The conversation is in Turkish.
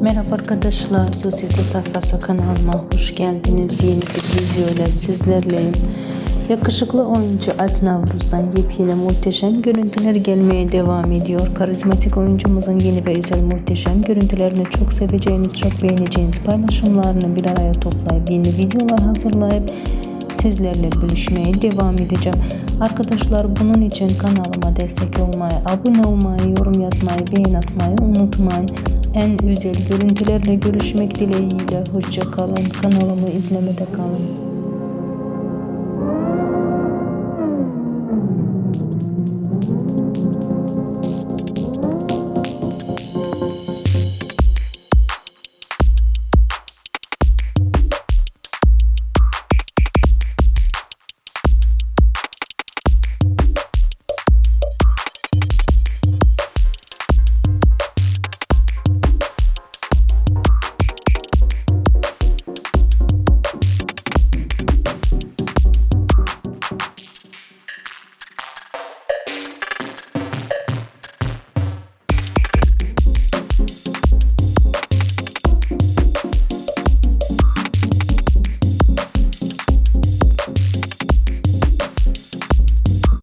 Merhaba arkadaşlar, Sosyete Sayfası kanalıma hoş geldiniz. Yeni bir video ile sizlerleyim. Yakışıklı oyuncu Alp Navruz'dan yepyeni muhteşem görüntüler gelmeye devam ediyor. Karizmatik oyuncumuzun yeni ve özel muhteşem görüntülerini çok seveceğiniz, çok beğeneceğiniz paylaşımlarını bir araya toplayıp yeni videolar hazırlayıp sizlerle bölüşmeye devam edeceğim. Arkadaşlar bunun için kanalıma destek olmayı, abone olmayı, yorum yazmayı, beğen atmayı unutmayın. En güzel görüntülerle görüşmek dileğiyle. Hoşça kalın. Kanalımı izlemede kalın.